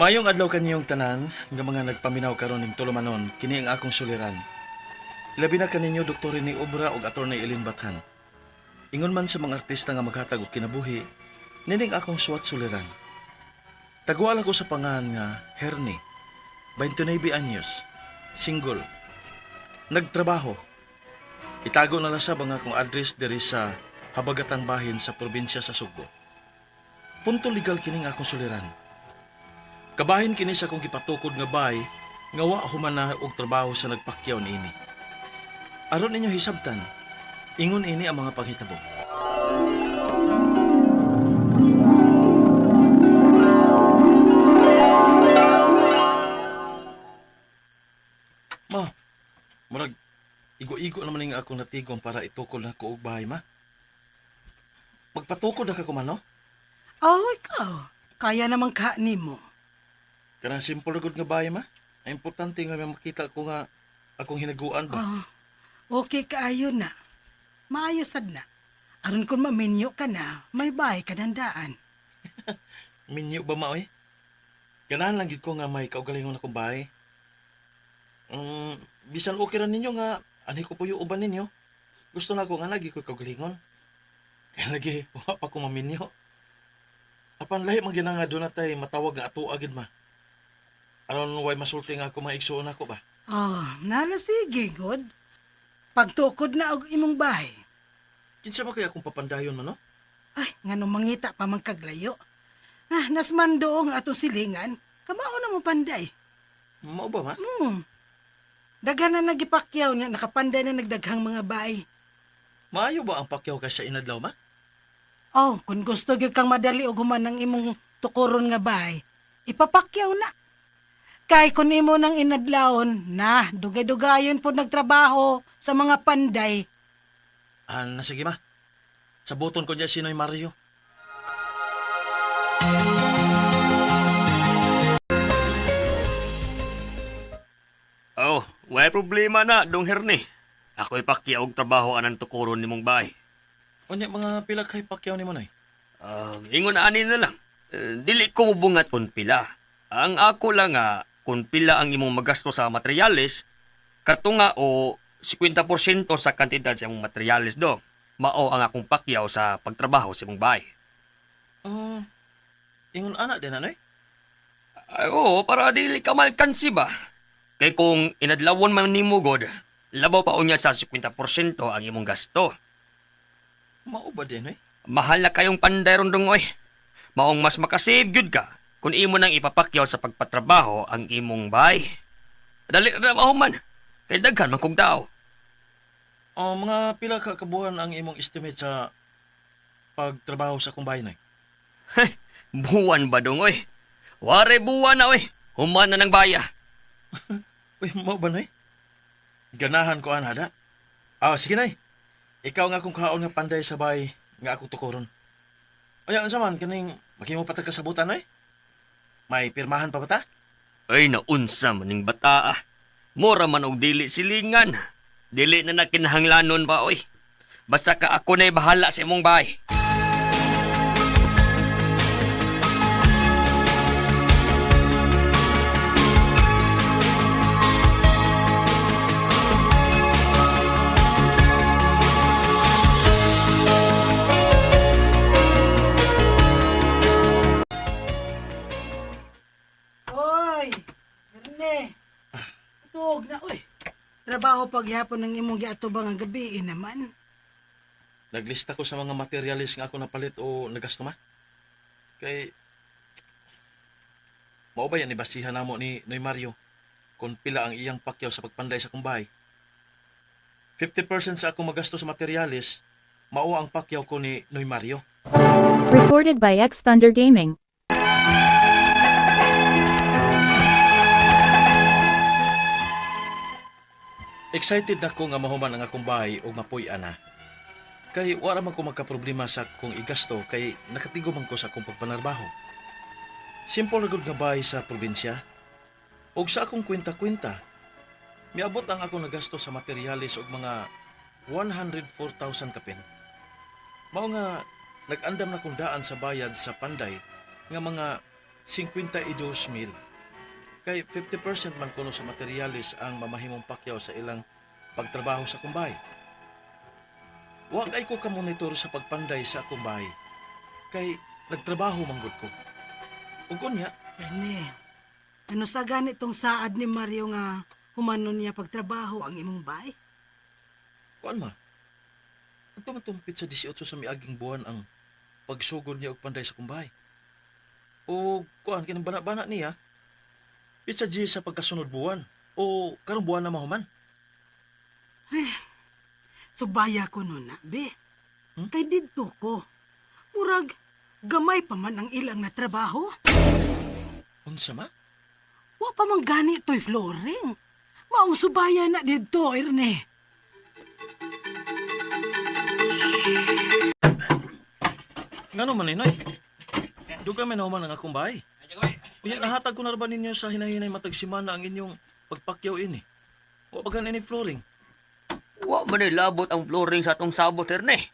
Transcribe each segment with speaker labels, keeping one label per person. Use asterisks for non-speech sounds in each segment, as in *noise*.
Speaker 1: Mayong adlaw kanyong tanan nga mga nagpaminaw karon ning tulumanon kini ang akong suliran. Ilabi na kaninyo Dr. ni Obra ug Attorney Elin Bathan. Ingon man sa mga artista nga maghatag og kinabuhi, nining akong suwat suliran. Tagual ako sa pangalan nga Herni, 29 anyos, single, nagtrabaho. Itago na lasab ang akong address diri sa Habagatang Bahin sa probinsya sa Subo. Punto legal kining akong suliran. Kabahin kini sa kong gipatukod nga bay, nga wa human na og trabaho sa nagpakyaw niini. Aron ninyo hisabtan, ingon ini ang mga paghitabo. Ma, murag igo-igo naman ning akong natigom para itukol na ko og bahay ma. Magpatukod na ka ko man, no?
Speaker 2: Oh, ikaw. Kaya namang kaani mo.
Speaker 1: Kanang simple gud nga bahay ma. Ang importante nga may makita ko nga akong hinaguan ba.
Speaker 2: Oh, okay kaayo na. Maayo sad na. Aron kung maminyo ka na, may bahay ka nandaan. *laughs*
Speaker 1: Minyo ba maoy? Ganahan lang gid ko nga may kaugalingon akong bahay. Um, bisan okay ra ninyo nga ani ko po yung uban ninyo. Gusto na ko nga lagi ko kaugalingon. *laughs* Kaya lagi, *laughs* wa pa ko maminyo. Apan lahi man ginanga doon natay matawag nga ato agad ma. Aron way masulti nga ako maigsuon ako ba?
Speaker 2: Oh, nala sige, good. Pagtukod na og imong bahay.
Speaker 1: Kinsa ba kaya akong papandayon man no?
Speaker 2: Ay, nga nung mangita pa man kaglayo. Ah, nasman doong atong silingan, kamao na mo panday.
Speaker 1: Mao ba ma?
Speaker 2: Hmm. Daghan na nagipakyaw na nakapanday na nagdaghang mga bahay.
Speaker 1: Maayo ba ang pakyaw ka sa inadlaw ma?
Speaker 2: Oh, kung gusto gyud kang madali og human ng imong tukuron nga bahay, ipapakyaw na. Kay kun imo nang inadlawon, na dugay-dugayon po nagtrabaho sa mga panday.
Speaker 1: Ah, nasige ma. Sabuton ko niya sinoy Mario.
Speaker 3: Oh, way problema na, dong herni. Ako'y pakiyaog trabaho anang tukuron ni mong bahay.
Speaker 1: Unya mga pila kay pakyaw ni mo noy.
Speaker 3: Uh, ingon ani na lang. Eh, dili ko mubungat kun pila. Ang ako lang nga, kung pila ang imong magasto sa materyales, katunga o 50% sa kantidad sa imong materyales do. Mao ang akong pakyaw sa pagtrabaho sa imong bahay.
Speaker 1: Ah, ingon anak din anoy.
Speaker 3: Ay, oo, para dili ka malkansi ba? Kay kung inadlawon man ni Mugod, labaw pa unya sa 50% ang imong gasto.
Speaker 1: Mao ba din eh?
Speaker 3: Mahal na kayong panday ron dong oy. Maong mas makasave gyud ka kung imo nang ipapakyaw sa pagpatrabaho ang imong bahay. Dali na mao man. Kay daghan man kog tao.
Speaker 1: Oh, mga pila ka kabuhan ang imong estimate sa pagtrabaho sa kumbay noy.
Speaker 3: Buwan ba dong oy? Ware buwan na oy. Human na ng baya. *laughs*
Speaker 1: Uy, mao ba noy? Ganahan ko ana da. Ah, sige nay. Ikaw nga kung kaon nga panday sa bay nga ako tukuron. Aya unsa man kaning maghimo patag kasabutan noy? May pirmahan pa ba ta?
Speaker 3: Ay naunsa man ning bata ah. Mura man og dili silingan. Dili na nakinahanglanon pa oy. Basta ka ako na'y bahala sa imong bahay.
Speaker 2: Trabaho paghapon ng imong giatubang ang gabi eh, naman.
Speaker 1: Naglista ko sa mga materialis nga ako napalit o nagasto ma. Kay Mao ba yan ibasihan namo ni Noy Mario kung pila ang iyang pakyaw sa pagpanday sa kumbay. 50% sa akong magasto sa materialis, mao ang pakyaw ko ni Noy Mario.
Speaker 4: Recorded by X Thunder Gaming.
Speaker 1: Excited na ko nga mahuman ang akong bahay o mapuy ana. Kay wala man ko magka-problema sa kung igasto kay nakatigo man ko sa akong pagpanarbaho. Simple ra gud nga bahay sa probinsya. Og sa akong kwenta-kwenta, miabot ang akong nagasto sa materialis og mga 104,000 kapin. Mao nga nag-andam na kong daan sa bayad sa panday nga mga 52 mil. Kay 50% man kuno sa materialis ang mamahimong pakyaw sa ilang pagtrabaho sa kumbay. Wa kay ko ka monitor sa pagpanday sa kumbay. Kay nagtrabaho manggod ko. Ug unya,
Speaker 2: Rene, ano sa ganitong saad ni Mario nga humanon niya pagtrabaho ang imong bay?
Speaker 1: kuan ma. Ito matumpit sa 18 sa miaging buwan ang pagsugod niya og panday sa kumbay. O kuan kinang bana-bana niya. G sa pagkasunod buwan o karong buwan na mahuman.
Speaker 2: Subaya ko nun na, be.
Speaker 1: Hmm?
Speaker 2: Kay didto ko. Murag, gamay pa man ang ilang na trabaho.
Speaker 1: Unsa ma?
Speaker 2: Wa pa man gani to'y flooring. Maong subaya na didto, Irne.
Speaker 1: Ngano man inoy? Duga may nahuman ang akong bahay. Uya nahatag ko na ba ninyo sa hinahinay matag simana ang inyong pagpakyaw ini? O bagan ini flooring?
Speaker 3: Wa man labot ang flooring sa atong sabot, Erne.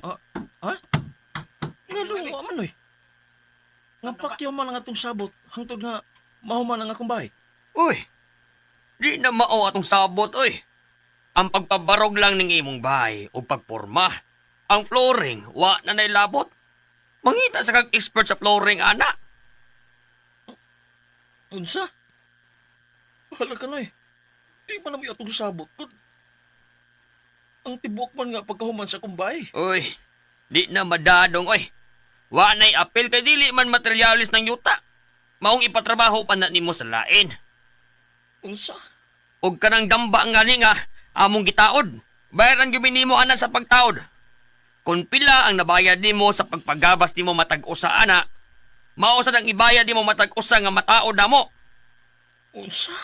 Speaker 1: Ah, ha? Ngano wa man oy? Nga pakyaw man ang atong sabot hangtod nga mahuman ang akong bahay.
Speaker 3: Uy, di na mao atong sabot, oy. Ang pagpabarog lang ning imong bahay o pagporma. Ang flooring, wa na nailabot. Mangita sa kag expert sa flooring, ana.
Speaker 1: Unsa? Bahala ka noy. Di man na atong sabot. Kun ang tibok man nga pagkahuman sa bahay.
Speaker 3: Uy, di na madadong, oy. Wa na'y apel kay dili man materialis ng yuta. Maong ipatrabaho pa na nimo sa lain.
Speaker 1: Unsa?
Speaker 3: Og kanang gamba nga ni nga, among gitaod. Bayaran gyud nimo ana sa pagtaod. Kung pila ang nabayad nimo sa pagpagabas nimo matag usa ana, mao sad ang ibayad nimo matag usa nga mataod namo.
Speaker 1: Unsa?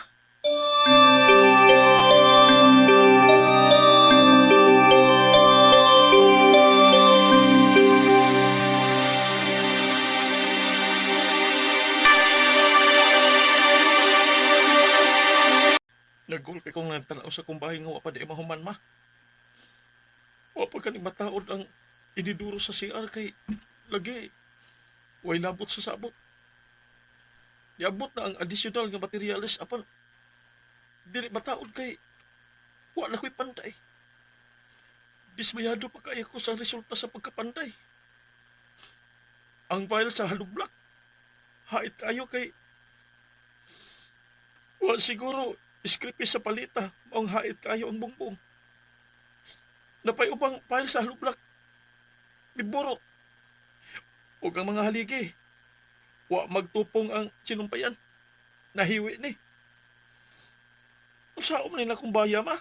Speaker 1: Nagulpi kong nagtanaw sa kumbahay nga wapa di mahuman ma. Wapa ka ni mataod ang ididuro sa CR kay lagi way labot sa sabot. Niabot na ang additional nga materials apan dili mataod kay wala ko'y panday. Dismayado pa kaya ko sa resulta sa pagkapanday. Ang file sa halublak. Hait kayo kay wa siguro iskripi sa palita ang hait kayo ang bungbong. Napay ubang file sa halublak. Giburot. Ug ang mga haligi. Wa magtupong ang sinumpayan. Nahiwi ni. Usaom nila kung baya ma.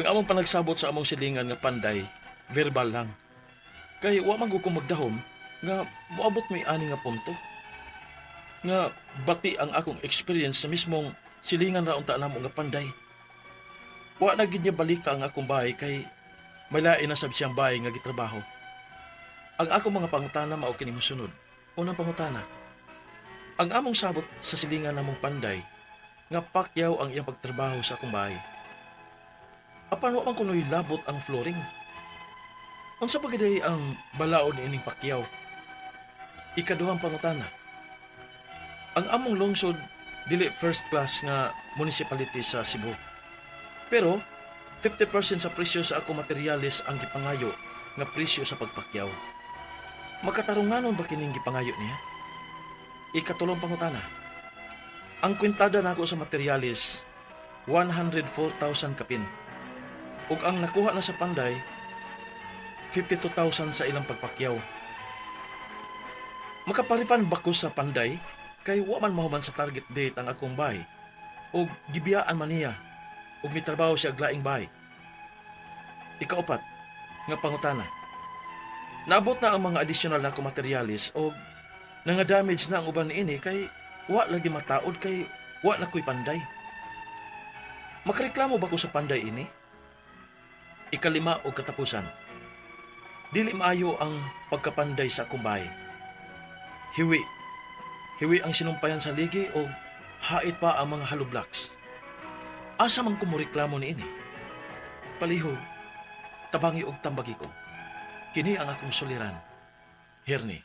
Speaker 1: Ang among panagsabot sa among silingan nga panday, verbal lang. Kay wa man ko nga moabot may ani nga punto. Nga bati ang akong experience sa mismong silingan ra unta namo nga panday. Wa na gid niya balika ang akong bahay kay may lain na sab siyang bahay nga gitrabaho. Ang akong mga pangutana mao kini mosunod. Unang pangutana. Ang among sabot sa silingan namong panday nga pakyaw ang iyang pagtrabaho sa akong bahay. Apan wa man kunoy labot ang flooring. Unsa pa gid ang balaod ni ining pakyaw? Ikaduhang pangutana. Ang among lungsod dili first class nga municipality sa Cebu. Pero 50% sa presyo sa ako materyales ang gipangayo nga presyo sa pagpakyaw. Makatarunganon ba kining gipangayo niya? Ikatulong pangutana. Ang kwintada nako sa materyales 104,000 kapin. Ug ang nakuha na sa panday 52,000 sa ilang pagpakyaw. Makaparipan ba ko sa panday kay wa man mahuman sa target date ang akong bay ug gibiyaan man niya ug mitrabaho siya og laing bay. Ikaapat nga pangutana. Naabot na ang mga additional na materialis o nga damage na ang uban niini kay wa lagi mataod kay wa na ko'y panday. Makareklamo ba ko sa panday ini? Ikalima o katapusan. Dili maayo ang pagkapanday sa bahay. Hiwi. Hiwi ang sinumpayan sa ligi o hait pa ang mga hollow blocks. Asa man kumureklamo ni ini? Palihog, tabangi og tambagi ko. Kini ang akong suliran. Herni,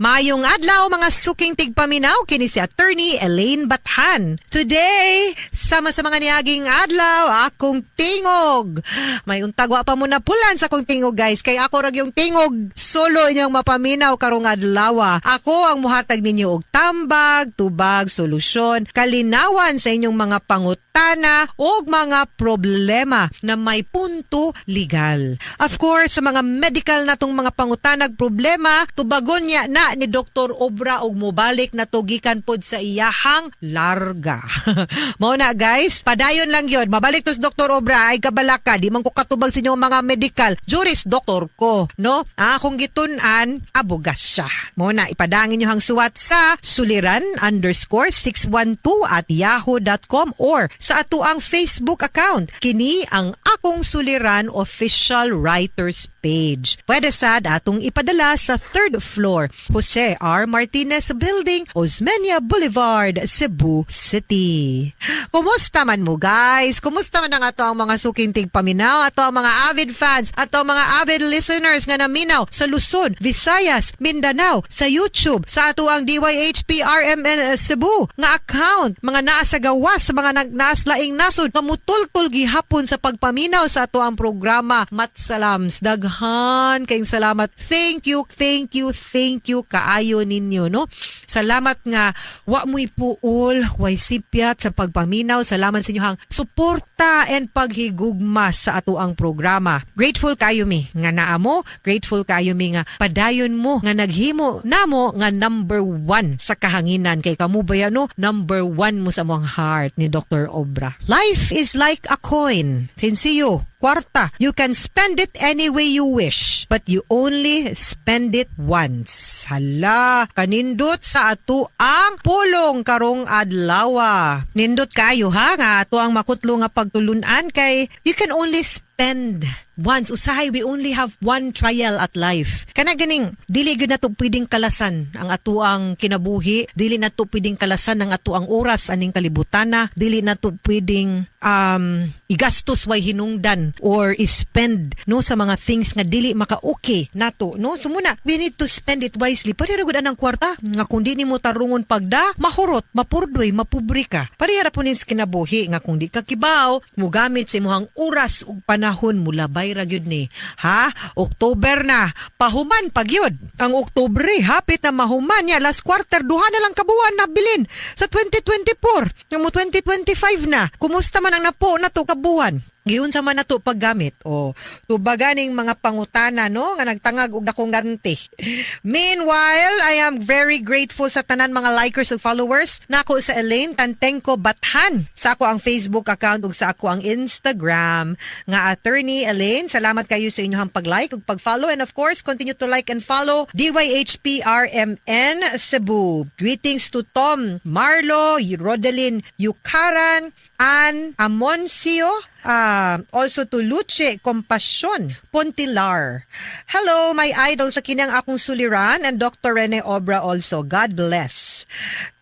Speaker 5: Mayong adlaw mga suking tigpaminaw kini si attorney Elaine Bathan. Today, sama sa mga niaging adlaw, akong tingog. May untagwa pa muna pulan sa akong tingog guys. Kay ako rag yung tingog solo inyong mapaminaw karong adlaw. Ako ang muhatag ninyo og tambag, tubag, solusyon, kalinawan sa inyong mga pangutana o mga problema na may punto legal. Of course, sa mga medical na tong mga pangutanag problema, tubagon niya na ni Dr. Obra og mobalik na tugikan pod sa iyahang larga. *laughs* Mao na guys, padayon lang yon. Mabalik to si Dr. Obra ay kabalaka, di man ko katubag sa inyong mga medical. Juris doktor ko, no? Akong gitun-an, abogas siya. Mao na ipadangin niyo hang suwat sa suliran underscore 612 at yahoo.com or sa ato ang Facebook account. Kini ang akong suliran official writers page. Pwede sad atong ipadala sa third floor, Jose R. Martinez Building, Osmeña Boulevard, Cebu City. Kumusta man mo guys? Kumusta man ang ato ang mga suking tigpaminaw, ato ang mga avid fans, ato ang mga avid listeners nga naminaw sa Luzon, Visayas, Mindanao, sa YouTube, sa ato ang DYHP RMN Cebu nga account, mga naa sa gawas, mga nag naaslaing nasod, nga mutultol gihapon sa pagpaminaw sa ato ang programa. Matsalams, daghan kayong salamat. Thank you, thank you, thank you kaayo ninyo, no? Salamat nga wa mo'y puol, way sipyat sa pagpaminaw. Salamat sa inyong suporta and paghigugma sa ato ang programa. Grateful kayo mi nga naa mo, grateful kayo mi nga padayon mo nga naghimo namo nga number one sa kahanginan kay kamo ba yan, no? Number one mo sa mong heart ni Dr. Obra. Life is like a coin. Sinsiyo, kwarta. You can spend it any way you wish, but you only spend it once. Hala, kanindot sa ato ang pulong karong adlawa. Nindot kayo ha nga ato ang makutlo nga pagtulunan kay you can only spend once usahay we only have one trial at life. Kana ganing dili gyud nato pwedeng kalasan ang ato ang kinabuhi dili nato pwedeng kalasan ang ato ang oras aning kalibutana dili nato pwedeng um igastos way hinungdan or spend no sa mga things nga dili maka-okay nato no? So muna we need to spend it wisely. Pare gud anang kwarta nga kung di nimo tarungon pagda mahurot mapurdoy mapubre ka pare sa kinabuhi nga kung di ka kibaw mugamit sa imong oras ug panahon mula bayra gyud ni. Ha? October na. Pahuman pag yun ang Oktubre hapit na mahuman ya last quarter duha na lang kabuan na bilin sa 2024 nga mo 2025 na. Kumusta man ang napo na to kabuan Giun sa man nato paggamit o tubaganing mga pangutana no nga nagtangag og dakong ganti. Meanwhile, I am very grateful sa tanan mga likers ug followers nako sa Elaine Tantenko Bathan sa ako ang Facebook account ug sa ako ang Instagram nga attorney Elaine. Salamat kayo sa inyong pag-like ug pag-follow and of course continue to like and follow DYHPRMN Cebu. Greetings to Tom, Marlo, Rodelin Yukaran, Ann Amoncio, Ah, also to Luce Compassion Pontilar. Hello, my idol sa kinang akong suliran and Dr. Rene Obra also. God bless.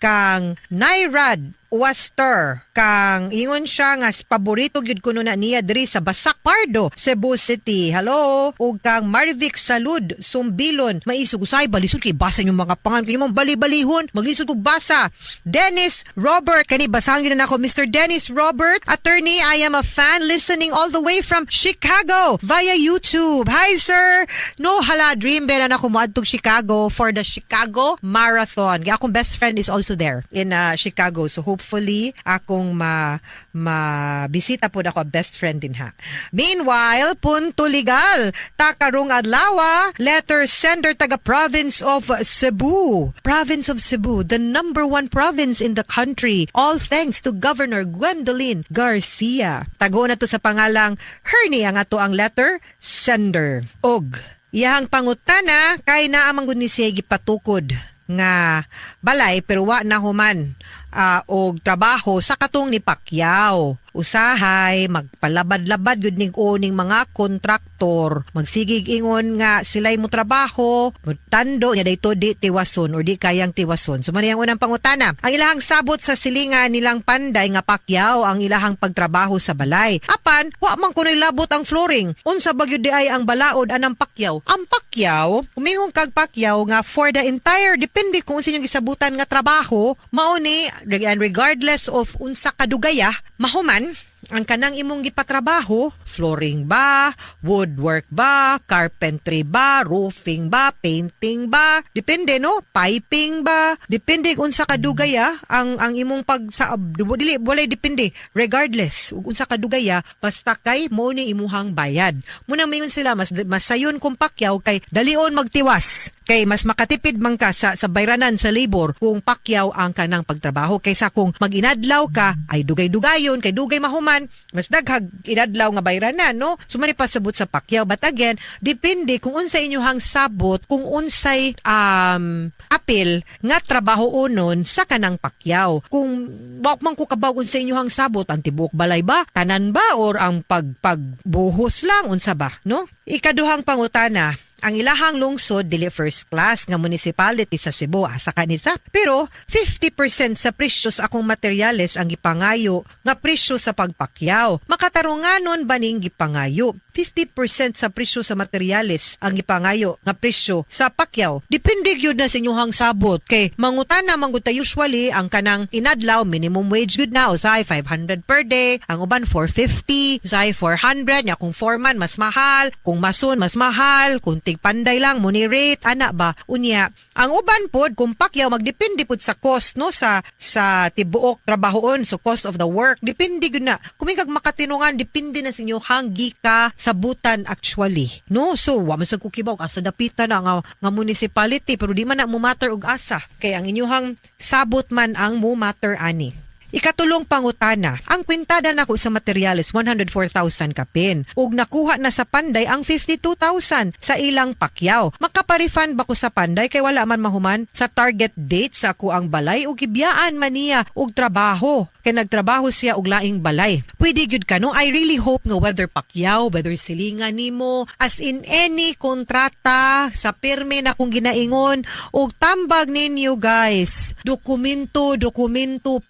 Speaker 5: Kang Nairad Waster kang ingon siya nga paborito gyud kuno na niya diri sa Basak Pardo, Cebu City. Hello. Ug kang Marvic Salud Sumbilon. Maisog usay balisod kay basa yung mga pangan kini mong bali-balihon. Maglisod og basa. Dennis Robert kani basangin na nako Mr. Dennis Robert, attorney. I am a fan listening all the way from Chicago via YouTube. Hi sir. No hala dream ba na ako moadtog Chicago for the Chicago Marathon. Kaya akong best friend is also there in uh, Chicago. So hopefully akong ma mabisita po ako best friend din ha. Meanwhile, punto legal. Takarong adlawa, letter sender taga province of Cebu. Province of Cebu, the number one province in the country. All thanks to Governor Gwendolyn Garcia. Tago na to sa pangalang Hernie ang ato ang letter sender. Og, iyahang pangutana kay naamang gud ni siya gipatukod nga balay pero wa na human ah, og trabaho sa katong ni Pacquiao. Usahay magpalabad-labad gud ning uning mga kontraktor. Magsigig ingon nga sila'y mo trabaho tando nya dayto di tiwason or di kayang tiwason. So man ang unang pangutana ang ilahang sabot sa silingan nilang panday nga pakyaw ang ilahang pagtrabaho sa balay. Apan wa man kunoy labot ang flooring. Unsa bagyo di ay ang balaod anang pakyaw? Ang pakyaw umingong kag pakyaw nga for the entire depende kung sa inyong gisabutan nga trabaho mao ni and regardless of unsa kadugaya mahuman ang kanang imong gipatrabaho, flooring ba, woodwork ba, carpentry ba, roofing ba, painting ba, depende no, piping ba, depende unsa kadugaya ang ang imong pag sa dili walay depende. Regardless ug unsa kadugaya basta kay mo ni imuhang bayad. Muna mayon sila mas masayon kung pakyaw kay dalion magtiwas. Kay mas makatipid man ka sa, sa bayranan sa labor kung pakyaw ang kanang pagtrabaho. Kaysa kung maginadlaw ka ay dugay-dugayon kay dugay mahuman mas daghag inadlaw nga bayranan no? Sumani pasabot sa pakyaw but again depende kung unsa inyong sabot kung unsay um apil nga trabaho unon sa kanang pakyaw kung wa man ko kabaw unsa inyong sabot ang tibuok balay ba? Tanan ba? Or ang pag pagbuhos lang? Unsa ba? No? Ikaduhang pangutana ang ilahang lungsod dili first class nga municipality sa Cebu asa kanisa. Pero 50% sa presyo sa akong materyales ang gipangayo nga presyo sa pagpakyaw. Makatarunganon baning gipangayo 50% sa presyo sa materyales ang gipangayo nga presyo sa pakyaw depende gyud na sa inyong sabot. Kay mangutana man gud ta usually ang kanang inadlaw minimum wage gud na usahay 500 per day. Ang uban 450 usahay 400 nya kung foreman mas mahal. Kung mason mas mahal. Kung tigpanday lang mo rate ana ba? Unya ang uban pod kung pakyaw magdepende pod sa cost no sa sa tibuok trabahoon so cost of the work depende gyud na. Kumingag makatinungan depende na sa inyo hanggi ka sabutan actually. No? So wa man sad ko kibaw asa dapitan na nga, nga municipality pero di man na mo matter og asa. Kay ang inyong sabot man ang mo matter ani Ikatulong pangutana, ang kwintada nako sa materyales 104,000 kapin ug nakuha na sa panday ang 52,000 sa ilang pakyaw. Makaparefund ba ko sa panday kay wala man mahuman sa target date sa ako ang balay ug gibiyaan man niya og trabaho kay nagtrabaho siya og laing balay. Pwede gyud ka no? I really hope nga whether pakyaw, whether silingan nimo, as in any kontrata sa pirme na kung ginaingon og tambag ninyo guys. Dokumento, dokumento,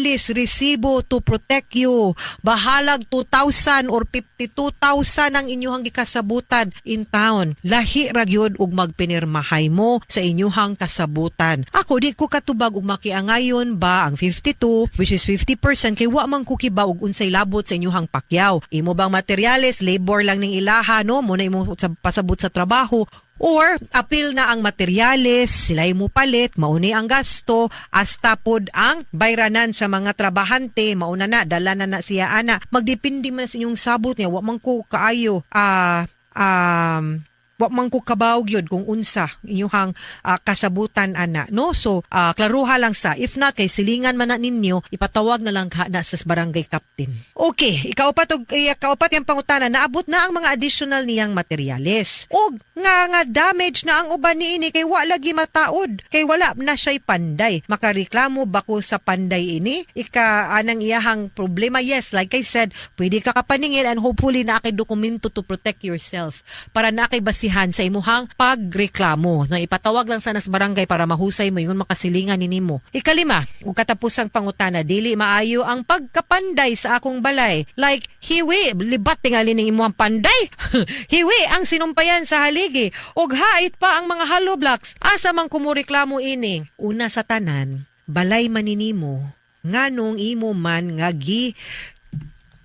Speaker 5: papilis, resibo to protect you. Bahalag 2,000 or 52,000 ang inyong gikasabutan in town. Lahi ra gyud og magpinirmahay mo sa inyong kasabutan. Ako di ko katubag og makiangayon ba ang 52 which is 50% kay wa man ko kiba og unsay labot sa inyong pakyaw. Imo bang materyales, labor lang ning ilaha no mo na imo sa pasabot sa trabaho Or, apil na ang materyales, sila'y mo palit, mauni ang gasto, hasta pod ang bayranan sa mga trabahante, mauna na, dala na na siya ana. Magdepende man sa inyong sabot niya, wa man ko kaayo, ah, um, wa man ko kabawg yun kung unsa inyong ah, kasabutan ana no? So ah, klaruha lang sa if not kay silingan man na ninyo ipatawag na lang na sa barangay captain. Okay ikaupat og iya, kaupat yang pangutana naabot na ang mga additional niyang materyales. Og nga nga damage na ang uban niini kay wa lagi mataod kay wala na siya'y panday. Makareklamo ba ko sa panday ini? Ika anang iyahang problema yes like I said pwede ka kapaningil and hopefully na dokumento to protect yourself para na kay basihan sa imuhang pagreklamo na ipatawag lang sa nas barangay para mahusay mo yung makasilingan ni nimo ikalima ug katapusang pangutana dili maayo ang pagkapanday sa akong balay. Like hiwi libat tingali ning imuhang panday. *laughs* Hiwi ang sinumpayan sa haligi. Ug hait pa ang mga hollow blocks. Asa man kumureklamo ini? Una sa tanan balay maninimo nganong imo man nga gi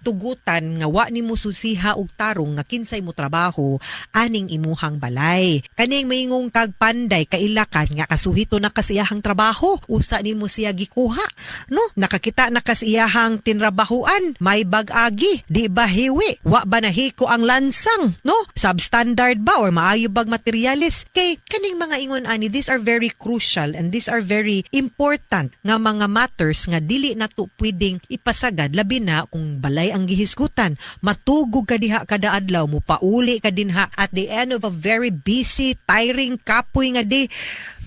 Speaker 5: tugutan nga wa nimo susiha og tarong nga kinsay mo trabaho aning imuhang balay. Kaning mayingong kag panday kailakan nga kasuhito na kasiyahang trabaho. Usa nimo siya gikuha no? Nakakita na kasiyahang tinrabahuan. May bag-agi di ba hiwi? Wa ba nahiko ang lansang no? Substandard ba or maayo bag materialis? Kay kaning mga ingon ani these are very crucial and these are very important nga mga matters nga dili na to pwedeng ipasagad labi na kung balay ang gihisgutan. Matugog ka diha kada adlaw. Mo pauli ka dinha at the end of a very busy tiring kapoy nga day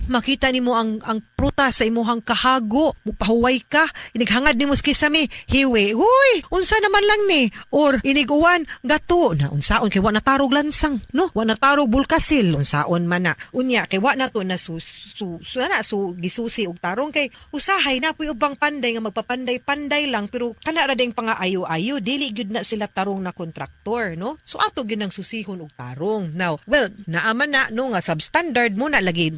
Speaker 5: makita nimo ang ang prutas sa imuhang kahago, mupahuway ka, inighangad nimo sa kisame, hiwi, huy, unsa naman lang ni, or iniguan, gato, na unsaon, kay wa natarog lansang, no? Wa natarog bulkasil, unsaon man na. Unya, kay wa na to na su, su, su, ana, su, gisusi og tarong, kay usahay na puy ubang panday nga magpapanday-panday lang, pero kana ra ding pangaayo-ayo, dili gyud na sila tarong na kontraktor, no? So ato gyud ang susihon og tarong. Now, well, naaman na no? Nga substandard mo na lagi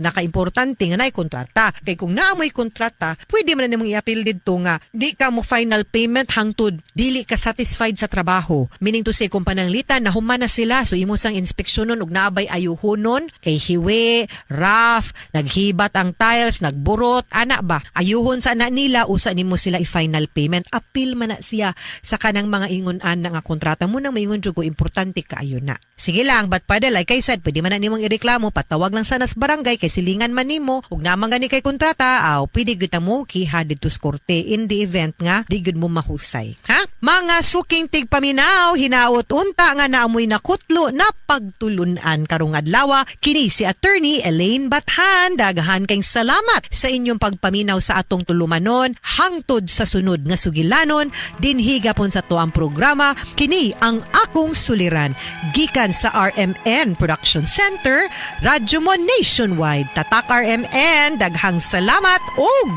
Speaker 5: nakaimportante nga nay kontrata. Kay kung naamoy kontrata, pwede man na nimong i-appeal didto nga di ka mo final payment hangtod dili ka satisfied sa trabaho. Meaning to say kung pananglitan na humana sila so imo sang inspeksyonon og naabay ayuhonon kay hiwi, rough, naghibat ang tiles, nagburot, ana ba? Ayuhon sa ana nila usa nimo sila i-final payment. Appeal man na siya sa kanang mga ingon-an na nga kontrata mo nang maingon jud ko importante kaayo na. Sige lang, but padalay kay sad, pwede man na nimong ireklamo, patawag lang sa barangay kay silingan man nimo, ug naman gani kay kontrata, aw pwede gyud mo kiha dito sa korte in the event nga di gyud mo mahusay. Ha? Mga suking tigpaminaw, hinaot unta nga naamoy na kutlo na pagtulunan karong adlaw kini si attorney Elaine Bathan. Daghan kayong salamat sa inyong pagpaminaw sa atong tulumanon hangtod sa sunod nga sugilanon dinhi gapon sa to ang programa kini ang akong suliran gikan sa RMN Production Center Radyo mo Nationwide Tatak RMN daghang salamat ug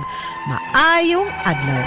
Speaker 5: maayong adlaw